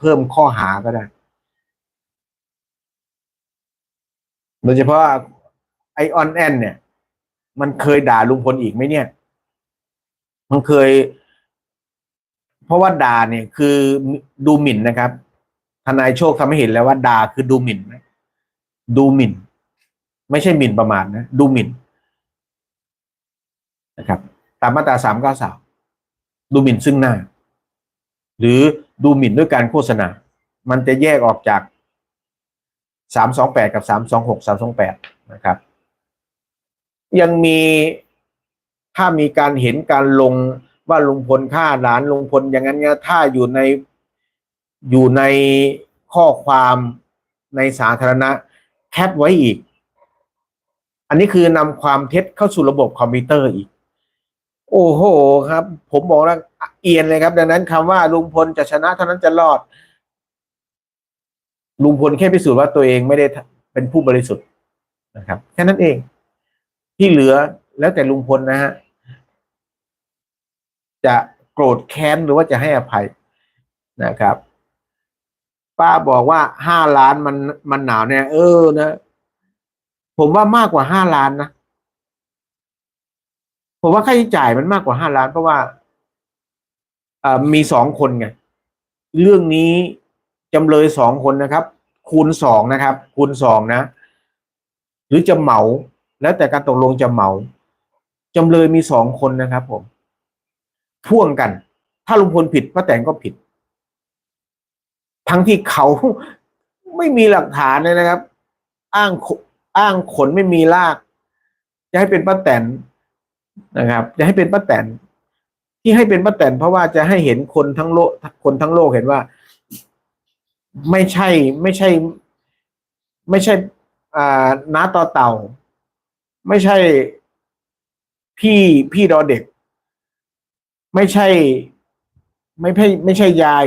เพิ่มข้อหาก็ได้ โดยเฉพาะไอออนแอนเนี่ย มันเคยด่าลุงพลอีกไหมเนี่ย มันเคย เพราะว่าด่าเนี่ยคือดูหมิ่นนะครับ ทนายโชคทำให้เห็นแล้วว่าด่าคือดูหมิ่นนะดูหมิ่น ไม่ใช่หมิ่นประมาทนะ ดูหมิ่นนะครับ ตามมาตราสามเก้าสามดูหมิ่นซึ่งหน้า หรือ ดูหมิ่นด้วยการโฆษณา มันจะแยกออกจากสามสองแปดกับสามสองหกสามสองแปดนะครับ ยังมีถ้ามีการเห็นการลงว่าลุงพลฆ่าหลานลุงพลอย่างนั้นเนี่ยถ้าอยู่ในอยู่ในข้อความในสาธารณะแคปไว้อีก อันนี้คือนำความเท็จเข้าสู่ระบบคอมพิวเตอร์อีก โอ้โหครับ ผมบอกแล้วเอียนเลยครับ ดังนั้นคำว่าลุงพลจะชนะเท่านั้นจะรอด ลุงพลแค่พิสูจน์ว่าตัวเองไม่ได้เป็นผู้บริสุทธิ์นะครับ แค่นั้นเอง ที่เหลือแล้วแต่ลุงพลนะฮะจะโกรธแค้นหรือว่าจะให้อภัยนะครับ ป้าบอกว่าห้าล้านมันมันหนาวเนี่ยเออนะ ผมว่ามากกว่าห้าล้านนะ ผมว่าค่าใช้จ่ายมันมากกว่าห้าล้าน เพราะว่าอามีสองคนไงเรื่องนี้จำเลยสองคนนะครับ คูณสองนะครับ คูณสองนะ หรือจะเหมา แล้วแต่การตกลงจะเหมาจำเลยมีสองคนนะครับ ผม พ่วงกัน ถ้าลุงพลผิดป้าแตนก็ผิด ทั้งที่เขาไม่มีหลักฐานเลยนะครับ อ้างอ้างขนไม่มีลาก จะให้เป็นป้าแตน นะครับ จะให้เป็นป้าแตนที่ให้เป็นป้าแตนเพราะว่าจะให้เห็นคนทั้งโลกคนทั้งโลกเห็นว่า ไม่ใช่ไม่ใช่ ไม่ใช่อ่าน้าต่อเต่า ไม่ใช่พี่พี่ดอเด็ก ไม่ใช่ ไม่ใช่ไม่ใช่ยาย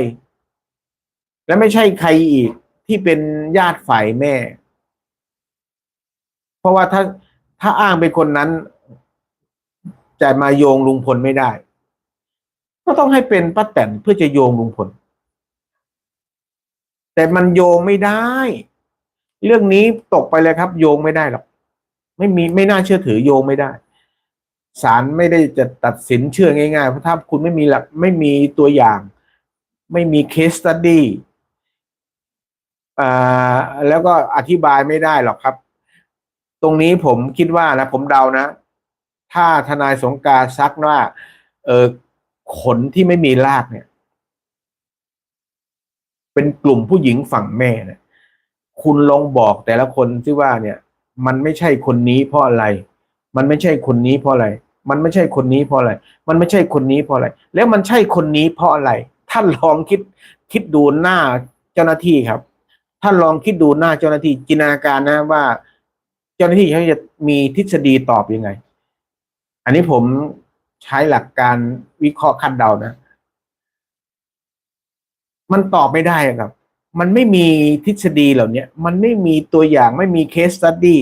และไม่ใช่ใครอีกที่เป็นญาติฝ่ายแม่ เพราะว่าถ้าถ้าอ้างเป็นคนนั้น จะมาโยงลุงพลไม่ได้ ก็ต้องให้เป็นป้าแตนเพื่อจะโยงลุงพล แต่มันโยงไม่ได้ เรื่องนี้ตกไปเลยครับ โยงไม่ได้หรอกไม่มีไม่น่าเชื่อถือโยงไม่ได้ศาลไม่ได้จะตัดสินเชื่อง่ายๆ เพราะถ้าคุณไม่มีหลักไม่มีตัวอย่าง ไม่มีเคสตัดดี้แล้วก็อธิบายไม่ได้หรอกครับ ตรงนี้ผมคิดว่านะ ผมเดานะ ถ้าทนายสงการซักว่า เออขนที่ไม่มีรากเนี่ย เป็นกลุ่มผู้หญิงฝั่งแม่เนี่ย คุณลองบอกแต่ละคนที่ว่าเนี่ย มันไม่ใช่คนนี้เพราะอะไร มันไม่ใช่คนนี้เพราะอะไร มันไม่ใช่คนนี้เพราะอะไร มันไม่ใช่คนนี้เพราะอะไร แล้วมันใช่คนนี้เพราะอะไร ท่านลองคิดคิดดูหน้าเจ้าหน้าที่ครับ ท่านลองคิดดูหน้าเจ้าหน้าที่จินตนาการนะว่า เจ้าหน้าที่เขาจะมีทฤษฎีตอบยังไง อันนี้ผมใช้หลักการวิเคราะห์คาดเดานะ มันตอบไม่ได้ครับ มันไม่มีทฤษฎีเหล่านี้มันไม่มีตัวอย่างไม่มีเคสตัดดี้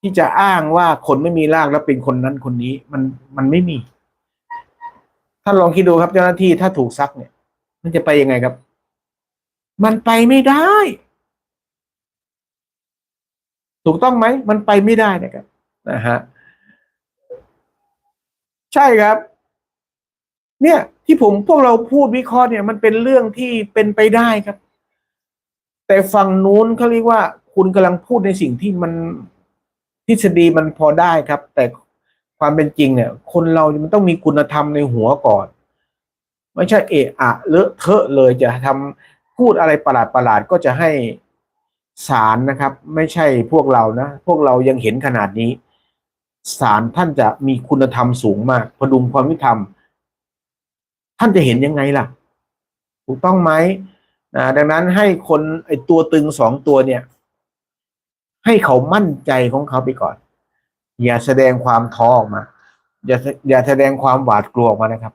ที่จะอ้างว่าคนไม่มีรางแล้วเป็นคนนั้นคนนี้ มันมันไม่มีท่านลองคิดดูครับเจ้าหน้าที่ถ้าถูกซักเนี่ย มันจะไปยังไงครับ มันไปไม่ได้ ถูกต้องไหม มันไปไม่ได้นะครับนะฮะ ใช่ครับ เนี่ยที่ผมพวกเราพูดวิเคราะห์เนี่ย มันเป็นเรื่องที่เป็นไปได้ครับ แต่ฝั่งนู้นเขาเรียกว่า คุณกำลังพูดในสิ่งที่มันทฤษฎีมันพอได้ครับ แต่ความเป็นจริงเนี่ย คนเรามันต้องมีคุณธรรมในหัวก่อน ไม่ใช่เอะอะเลอะเทอะเลยจะทำพูดอะไรประหลาดประหลาดๆก็จะให้ศาลนะครับ ไม่ใช่พวกเรานะ พวกเรายังเห็นขนาดนี้ ศาลท่านจะมีคุณธรรมสูงมากพดุงความยุติธรรม ท่านจะเห็นยังไงล่ะ ถูกต้องไหมนะดังนั้นให้คนไอตัวตึงสองตัวเนี่ย ให้เขามั่นใจของเขาไปก่อน อย่าแสดงความท้อออกมา อย่าอย่าแสดงความหวาดกลัวออกมานะครับ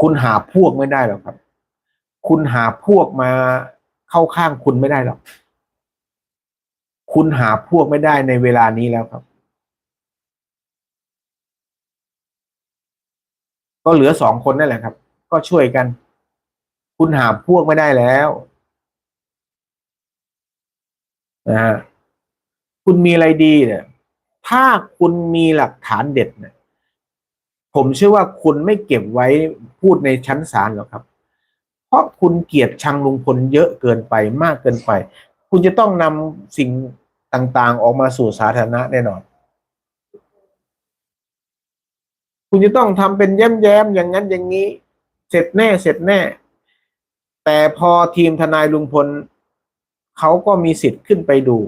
คุณหาพวกไม่ได้หรอกครับ คุณหาพวกมาเข้าข้างคุณไม่ได้หรอก คุณหาพวกไม่ได้ในเวลานี้แล้วครับ ก็เหลือสองคนนั่นแหละครับ ก็ช่วยกัน คุณหาพวกไม่ได้แล้วนะฮะคุณมีอะไรดีเนี่ย ถ้าคุณมีหลักฐานเด็ดเนี่ยผมเชื่อว่าคุณไม่เก็บไว้พูดในชั้นศาลหรอกครับ เพราะคุณเกลียดชังลุงพลเยอะเกินไปมากเกินไป คุณจะต้องนำสิ่งต่างๆ ออกมาสู่สาธารณะแน่นอน คุณจะต้องทำเป็นแย้มๆอย่างนั้นอย่างนี้ เสร็จแน่เสร็จแน่ แต่พอทีมทนายลุงพลเขาก็มีสิทธิ์ขึ้นไปดู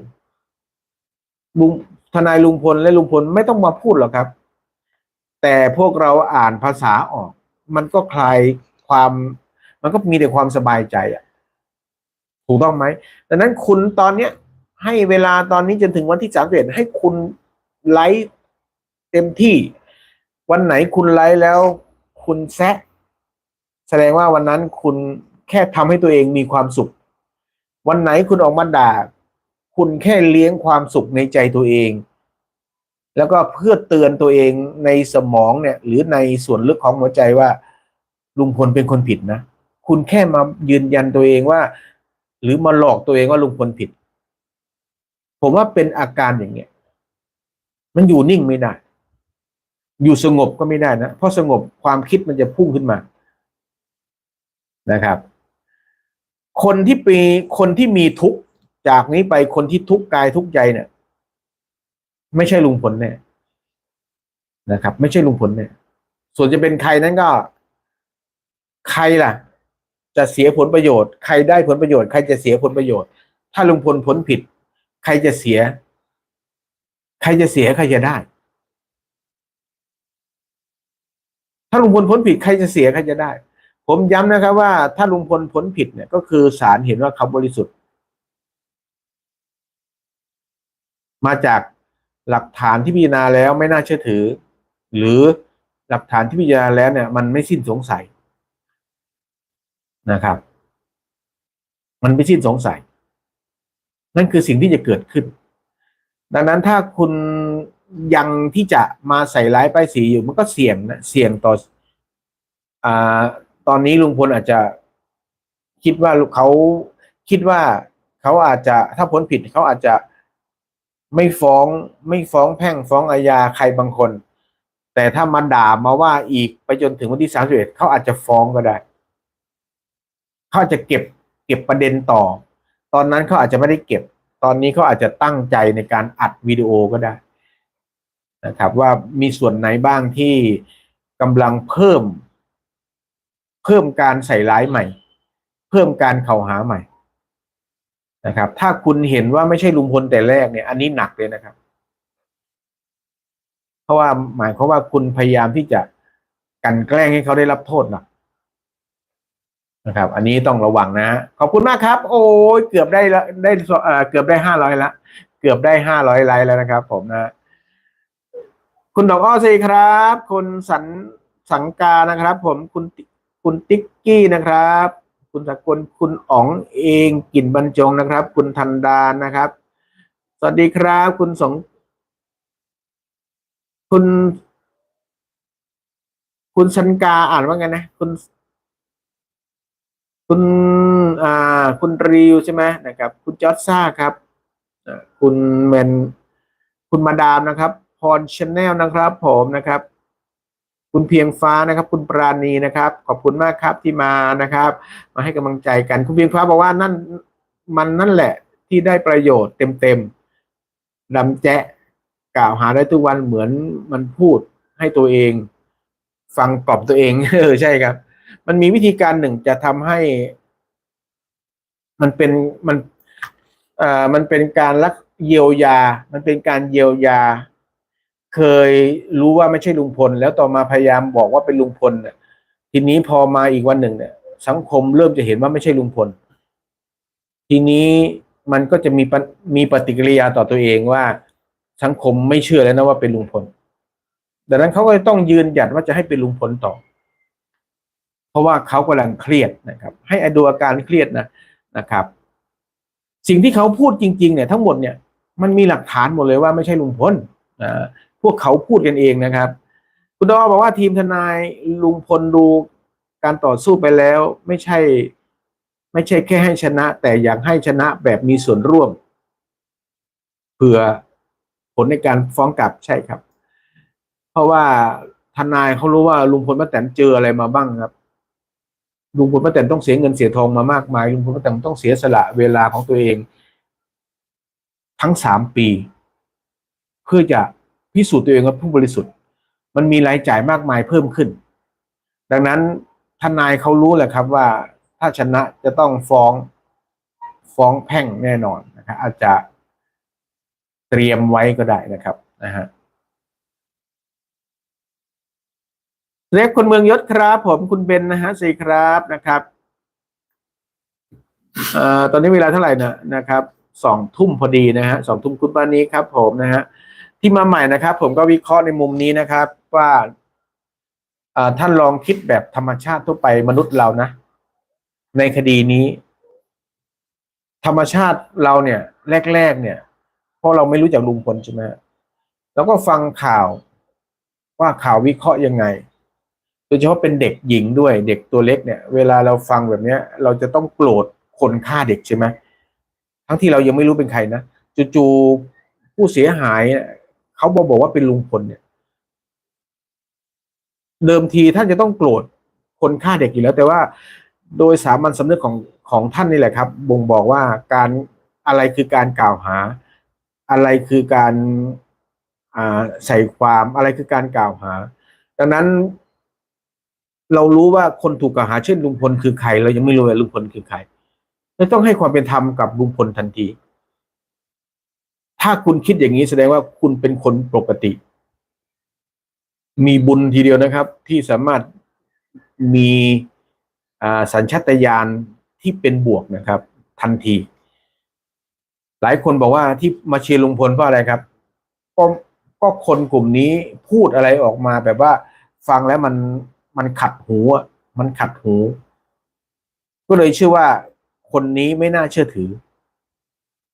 ลุงทนายลุงพลและลุงพลไม่ต้องมาพูดหรอกครับ แต่พวกเราอ่านภาษาออก มันก็คลายความ มันก็มีแต่ความสบายใจอะถูกต้องไหมดังนั้นคุณตอนเนี้ย ให้เวลาตอนนี้จนถึงวันที่สามสิบเอ็ดให้คุณไลฟ์เต็มที่ วันไหนคุณไลฟ์แล้ว คุณแซะแสดงว่าวันนั้นคุณแค่ทำให้ตัวเองมีความสุข วันไหนคุณออกมาด่า คุณแค่เลี้ยงความสุขในใจตัวเอง แล้วก็เพื่อเตือนตัวเองในสมองเนี่ย หรือในส่วนลึกของหัวใจว่า ลุงพลเป็นคนผิดนะ คุณแค่มายืนยันตัวเองว่า หรือมาหลอกตัวเองว่าลุงพลผิด ผมว่าเป็นอาการอย่างเงี้ย มันอยู่นิ่งไม่ได้ อยู่สงบก็ไม่ได้นะ เพราะสงบความคิดมันจะพุ่งขึ้นมานะครับ คนที่ปีคนที่มีทุกข์จากนี้ไปคนที่ทุกข์กายทุกข์ใจเนี่ย ไม่ใช่ลุงพลแน่นะครับ ไม่ใช่ลุงพลแน่ส่วนจะเป็นใครนั้นก็ ใครล่ะ จะเสียผลประโยชน์ ใครได้ผลประโยชน์ ใครจะเสียผลประโยชน์ ถ้าลุงพลผลผิด ใครจะเสีย ใครจะเสียใครจะได้ ถ้าลุงพลพ้นผิดใครจะเสียใครจะได้ ผมย้ำนะครับว่าถ้าลุงพลพ้นผิดเนี่ยก็คือศาลเห็นว่าเขาบริสุทธิ์ มาจากหลักฐานที่พิจารณาแล้วไม่น่าเชื่อถือ หรือหลักฐานที่พิจารณาแล้วเนี่ย มันไม่สิ้นสงสัยนะครับ มันไม่สิ้นสงสัย นั่นคือสิ่งที่จะเกิดขึ้น ดังนั้นถ้าคุณ ยังที่จะมาใส่ร้ายป้ายสีอยู่มันก็เสี่ยงนะเสี่ยงต่ออ่าตอนนี้ลุงพลอาจจะคิดว่าเขาคิดว่าเขาอาจจะถ้าพ้นผิดเขาอาจจะไม่ฟ้องไม่ฟ้องแพ่งฟ้องอาญาใครบางคน แต่ถ้ามาด่ามาว่าอีกไปจนถึงวันที่สามสิบเอ็ดเขาอาจจะฟ้องก็ได้เขาอาจจะเก็บ เก็บประเด็นต่อ ตอนนั้นเขาอาจจะไม่ได้เก็บ ตอนนี้เขาอาจจะตั้งใจในการอัดวิดีโอก็ได้ นะครับว่ามีส่วนไหนบ้างที่กำลังเพิ่ม เพิ่มการใส่ร้ายใหม่ เพิ่มการเข่าหาใหม่นะครับ ถ้าคุณเห็นว่าไม่ใช่ลุงพลแต่แรกเนี่ย อันนี้หนักเลยนะครับ เพราะว่าหมายความว่าคุณพยายามที่จะกันแกล้งให้เขาได้รับโทษหนักนะครับ อันนี้ต้องระวังนะ ขอบคุณมากครับ โอ้ยเกือบได้ละได้เอ่อเกือบได้ห้าร้อยละ เกือบได้ห้าร้อยไลค์แล้วนะครับ ผมนะ คุณดอกอ้อซีครับ คุณสันสังกานะครับ ผมคุณคุณติ๊กกี้นะครับ คุณสกลคุณอ๋องเองกลิ่นบรรจงนะครับ คุณทันดานนะครับ สวัสดีครับ คุณสงคุณ คุณสันกาอ่านว่าไงนะ คุณคุณอ่าคุณริวใช่ไหมนะครับ คุณจอร์จซ่าครับคุณเมนคุณมาดามนะครับ พรชแนลนะครับผมนะครับ คุณเพียงฟ้านะครับ คุณปราณีนะครับ ขอบคุณมากครับที่มานะครับ มาให้กำลังใจกัน คุณเพียงฟ้าบอกว่านั่นมันนั่นแหละที่ได้ประโยชน์เต็มๆดำแจ๊ะกล่าวหาได้ทุกวันเหมือนมันพูดให้ตัวเอง ฟังกล่อมตัวเองเออใช่ครับ มันมีวิธีการหนึ่งจะทำให้ มันเป็นมันอ่อมันเป็นการรักเยียวยา มันเป็นการเยียวยา เคยรู้ว่าไม่ใช่ลุงพล แล้วต่อมาพยายามบอกว่าเป็นลุงพลเนี่ยทีนี้พอมาอีกวันหนึ่งเนี่ย สังคมเริ่มจะเห็นว่าไม่ใช่ลุงพล ทีนี้มันก็จะมีมีปฏิกิริยาต่อตัวเองว่า สังคมไม่เชื่อแล้วนะว่าเป็นลุงพลดังนั้นเขาก็ต้องยืนหยัดว่าจะให้เป็นลุงพลต่อ เพราะว่าเขากำลังเครียดนะครับ ให้อดูอาการเครียดนะนะครับ สิ่งที่เขาพูดจริง ๆ เนี่ย ทั้งหมดเนี่ยมันมีหลักฐานหมดเลยว่าไม่ใช่ลุงพลนะ พวกเขาพูดกันเองนะครับ คุณดอบอกว่าทีมทนายลุงพลดูการต่อสู้ไปแล้ว ไม่ใช่ ไม่ใช่แค่ให้ชนะ แต่อยากให้ชนะแบบมีส่วนร่วมเพื่อผลในการฟ้องกลับใช่ครับ เพราะว่าทนายเขารู้ว่าลุงพลป้าแตนเจออะไรมาบ้างครับลุงพลป้าแตนต้องเสียเงินเสียทองมามากมายลุงพลป้าแตนต้องเสียสละเวลาของตัวเอง ทั้งสามปี เพื่อจะ พิสูจน์ตัวเองว่าผู้บริสุทธิ์ มันมีรายจ่ายมากมายเพิ่มขึ้น ดังนั้นทนายเขารู้แหละครับว่าถ้าชนะจะต้องฟ้องฟ้องแพ่งแน่นอนนะครับอาจจะเตรียมไว้ก็ได้นะครับนะฮะเล็กคนเมืองยศครับ ผมคุณเบนนะฮะสี่ครับนะครับเอ่อตอนนี้เวลาเท่าไหร่นะนะครับสองทุ่มพอดีนะฮะสองทุ่มคุณปานี้ครับ ผมนะฮะ ที่มาใหม่นะครับ ผมก็วิเคราะห์ในมุมนี้นะครับ ว่าท่านลองคิดแบบธรรมชาติทั่วไปมนุษย์เรานะ ในคดีนี้ ธรรมชาติเราเนี่ย แรก ๆ เนี่ยเพราะเราไม่รู้จักลุงพลใช่ไหมแล้วก็ฟังข่าวว่าข่าววิเคราะห์ยังไงโดยเฉพาะเป็นเด็กหญิงด้วยเด็กตัวเล็กเนี่ย เวลาเราฟังแบบเนี้ย เราจะต้องโกรธคนฆ่าเด็กใช่ไหมทั้งที่เรายังไม่รู้เป็นใครนะจู่ๆผู้เสียหาย เขาบอกบอกว่าเป็นลุงพลเนี่ย เดิมทีท่านจะต้องโกรธคนฆ่าเด็กอยู่แล้ว แต่ว่าโดยสามัญสำนึกของของท่านนี่แหละครับ บ่งบอกว่าการอะไรคือการกล่าวหา อะไรคือการใส่ความอะไรคือการกล่าวหา ดังนั้น เรารู้ว่าคนถูกกล่าวหาเช่นลุงพลคือใคร เรายังไม่รู้ว่าลุงพลคือใครเราต้องให้ความเป็นธรรมกับลุงพลทันที ถ้าคุณคิดอย่างนี้แสดงว่าคุณเป็นคนปกติ มีบุญทีเดียวนะครับ ที่สามารถมีสัญชาตญาณที่เป็นบวกนะครับ ทันที หลายคนบอกว่าที่มาเชียร์ลุงพลเพราะอะไรครับก็ก็คนกลุ่มนี้พูดอะไรออกมาแบบว่า ฟังแล้วมันมันขัดหูอะมันขัดหู ก็เลยเชื่อว่าคนนี้ไม่น่าเชื่อถือ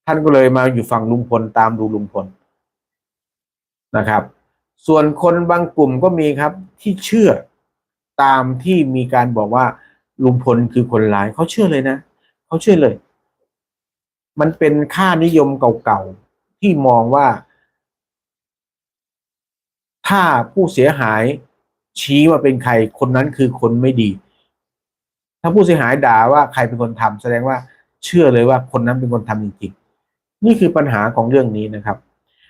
ท่านก็เลยมาอยู่ฝั่งลุงพลตามดูลุงพลนะครับ ส่วนคนบางกลุ่มก็มีครับที่เชื่อตามที่มีการบอกว่าลุงพลคือคนร้ายเขาเชื่อเลยนะเขาเชื่อเลย มันเป็นค่านิยมเก่าๆที่มองว่า ถ้าผู้เสียหายชี้ว่าเป็นใครคนนั้นคือคนไม่ดี ถ้าผู้เสียหายด่าว่าใครเป็นคนทำแสดงว่าเชื่อเลยว่าคนนั้นเป็นคนทำจริงๆ นี่คือปัญหาของเรื่องนี้นะครับ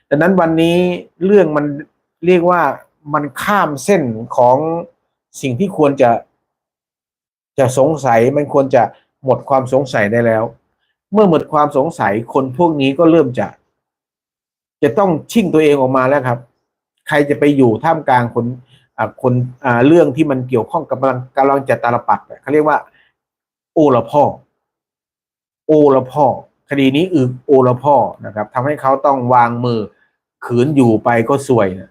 ดังนั้นวันนี้เรื่องมันเรียกว่ามันข้ามเส้นของสิ่งที่ควรจะจะสงสัยมันควรจะหมดความสงสัยได้แล้ว เมื่อหมดความสงสัยคนพวกนี้ก็เริ่มจะ จะต้องชิ่งตัวเองออกมาแล้วครับ ใครจะไปอยู่ท่ามกลางคนอ่าคนอ่าเรื่องที่มันเกี่ยวข้องกับกำลังกำลังจะตาลปัดเขาเรียกว่า โอละพ่อ โอละพ่อ คดีนี้อือโอละพ่อนะครับทำให้เขาต้องวางมือขืนอยู่ไปก็สวยนะ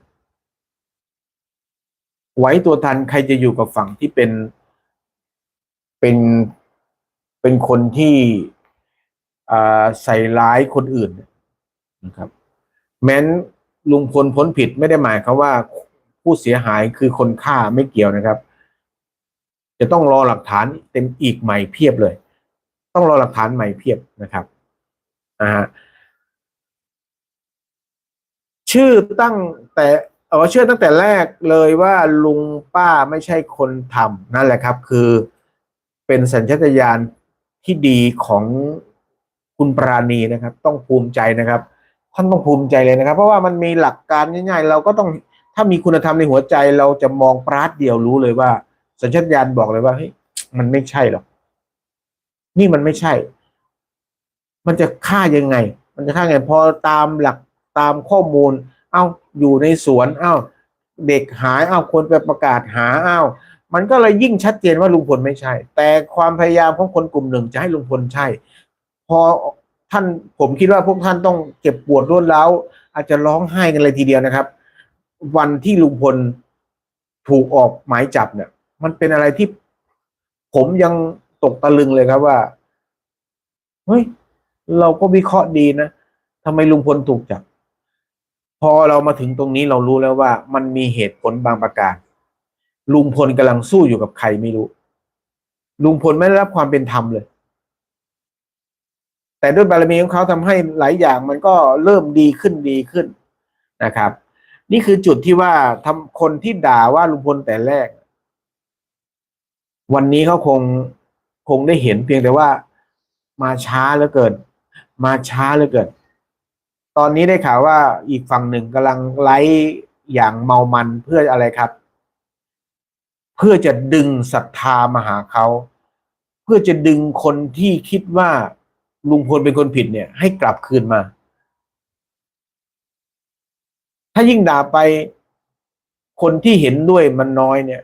ไว้ตัวทันใครจะอยู่กับฝั่งที่เป็นเป็นเป็นคนที่อ่าใส่ร้ายคนอื่นนะครับ แม้นลุงพลพ้นผิดไม่ได้หมายควาว่าผู้เสียหายคือคนฆ่าไม่เกี่ยวนะครับ จะต้องรอหลักฐานเต็มอีกใหม่เพียบเลย ต้องรอหลักฐานใหม่เพียบนะครับ อ่าฮะชื่อตั้งแต่เออเชื่อตั้งแต่แรกเลยว่าลุงป้าไม่ใช่คนทำนั่นแหละครับ คือเป็นสัญชาตญาณที่ดีของคุณปราณีนะครับ ต้องภูมิใจนะครับท่านต้องภูมิใจเลยนะครับ เพราะว่ามันมีหลักการง่ายๆ เราก็ต้องถ้ามีคุณธรรมในหัวใจ เราจะมองปราดเดียวรู้เลยว่า สัญชาตญาณบอกเลยว่าเฮ้ยมันไม่ใช่หรอกนี่มันไม่ใช่ มันจะฆ่ายังไง มันจะฆ่าไงพอตามหลักตามข้อมูล เอ้าอยู่ในสวนเอ้าเด็กหายเอ้าคนไปประกาศหาเอ้ามันก็เลยยิ่งชัดเจนว่าลุงพลไม่ใช่ แต่ความพยายามของคนกลุ่มหนึ่งจะให้ลุงพลใช่ พอท่านผมคิดว่าพวกท่านต้องเจ็บปวดรวดร้ว อาจจะร้องไห้กันเลยทีเดียวนะครับ วันที่ลุงพลถูกออกหมายจับเนี่ย มันเป็นอะไรที่ผมยังตกตะลึงเลยครับว่าเฮ้ย เราก็วิเคราะห์ดีนะทำไมลุงพลถูกจับ พอเรามาถึงตรงนี้เรารู้แล้วว่า มันมีเหตุผลบางประการ ลุงพลกำลังสู้อยู่กับใครไม่รู้ ลุงพลไม่ได้รับความเป็นธรรมเลย แต่ด้วยบารมีของเขาทำให้หลายอย่างมันก็เริ่มดีขึ้นดีขึ้นนะครับ นี่คือจุดที่ว่าทำคนที่ด่าว่าลุงพลแต่แรก วันนี้เขาคงคงได้เห็นเพียงแต่ว่ามาช้าเหลือเกิน มาช้าเหลือเกิน ตอนนี้ได้ข่าวว่าอีกฝั่งหนึ่งกำลังไล่อย่างเมามันเพื่ออะไรครับ เพื่อจะดึงศรัทธามาหาเขา เพื่อจะดึงคนที่คิดว่าลุงพลเป็นคนผิดเนี่ย ให้กลับคืนมา ถ้ายิ่งด่าไปคนที่เห็นด้วยมันน้อยเนี่ย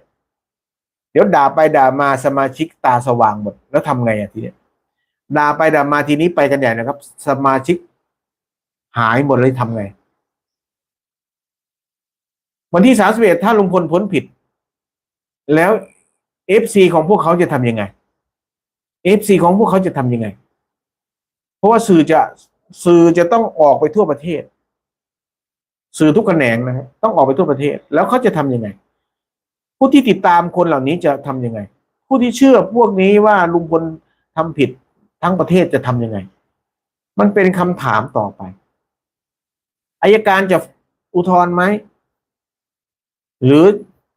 เดี๋ยวด่าไปด่ามาสมาชิกตาสว่างหมด แล้วทำไงอะทีเนี้ย ด่าไปด่ามาทีนี้ไปกันใหญ่นะครับ สมาชิกหายหมดเลยทำไง วันที่สามสิบเอ็ดถ้าลุงพลพ้นผิด แล้วเอฟซีของพวกเขาจะทำยังไงเอฟซีของพวกเขาจะทำยังไง เพราะว่าสื่อจะสื่อจะต้องออกไปทั่วประเทศ สื่อทุกแขนงนะครต้องออกไปทั่วประเทศ แล้วเขาจะทำยังไง ผู้ที่ติดตามคนเหล่านี้จะทำยังไง ผู้ที่เชื่อพวกนี้ว่าลุงพลทำผิด ทั้งประเทศจะทำยังไง มันเป็นคำถามต่อไปอายการจะอุทธรณ์ไหม หรือ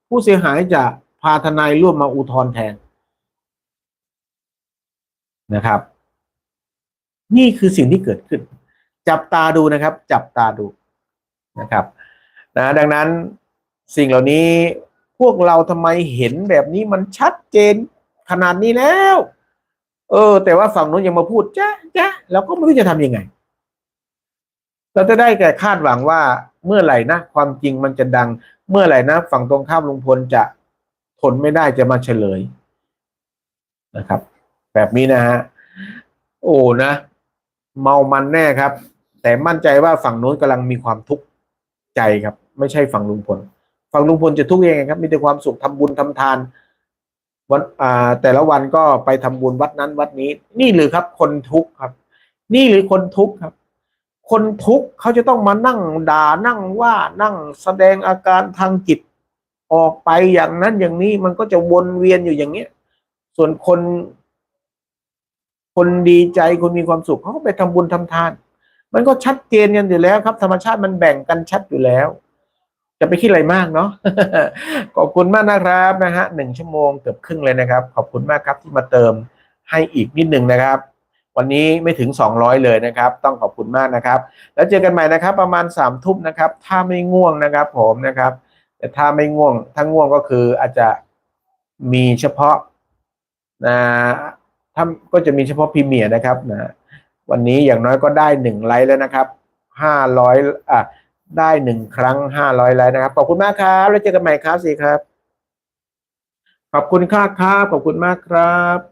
ผู้เสียหายจะพาทนายร่วมมาอุทธรณ์แทนนะครับ นี่คือสิ่งที่เกิดขึ้น จับตาดูนะครับ จับตาดูนะครับนะดังนั้นสิ่งเหล่านี้พวกเราทำไมเห็นแบบนี้มันชัดเจนขนาดนี้แล้ว เออ แต่ว่าฝั่งนู้นยังมาพูดจ้ะจ้ะเราก็ไม่รู้จะทำยังไง เราจะได้แก่คาดหวังว่าเมื่อไหร่นะความจริงมันจะดัง เมื่อไหร่นะฝั่งตรงข้ามลุงพลจะทนไม่ได้จะมาเฉลยนะครับ แบบนี้นะฮะโอ้นะ เมามันแน่ครับ แต่มั่นใจว่าฝั่งนู้นกำลังมีความทุกข์ใจครับ ไม่ใช่ฝั่งลุงพลฝั่งลุงพลจะทุกข์ยังไงครับ มีแต่ความสุขทำบุญทำทาน วันอ่าแต่ละวันก็ไปทำบุญวัดนั้นวัดนี้ นี่หรือครับ คนทุกข์ครับ นี่หรือคนทุกข์ครับ คนทุกข์เขาจะต้องมานั่งด่านั่งว่านั่งแสดงอาการทางจิตออกไปอย่างนั้นอย่างนี้มันก็จะวนเวียนอยู่อย่างเนี้ย ส่วนคน คนดีใจคนมีความสุขเขาก็ไปทำบุญทำทาน มันก็ชัดเจนกันอยู่แล้วครับ ธรรมชาติมันแบ่งกันชัดอยู่แล้ว จะไปคิดอะไรมากเนาะขอบคุณมากนะครับนะฮะหนึ่งชั่วโมงเกือบครึ่งเลยนะครับ ขอบคุณมากครับที่มาเติมให้อีกนิดหนึ่งนะครับ วันนี้ไม่ถึง 200 เลยนะครับ ต้องขอบคุณมากนะครับ แล้วเจอกันใหม่นะครับ ประมาณ3ามทุ่มนะครับ ถ้าไม่ง่วงนะครับ ผมนะครับ แต่ถ้าไม่ง่วงถ้าง่วงก็คืออาจจะมีเฉพาะนะถ้าก็จะมีเฉพาะพรีเมียร์นะครับนะวันนี้อย่างน้อยก็ได้หนึ่งไลค์แล้วนะครับห้าร้อยอะ ได้หนึ่งครั้งห้าร้อยไลค์นะครับ ขอบคุณมากครับ แล้วเจอกันใหม่ครับสิครับ ขอบคุณค่าครับ ขอบคุณมากครับ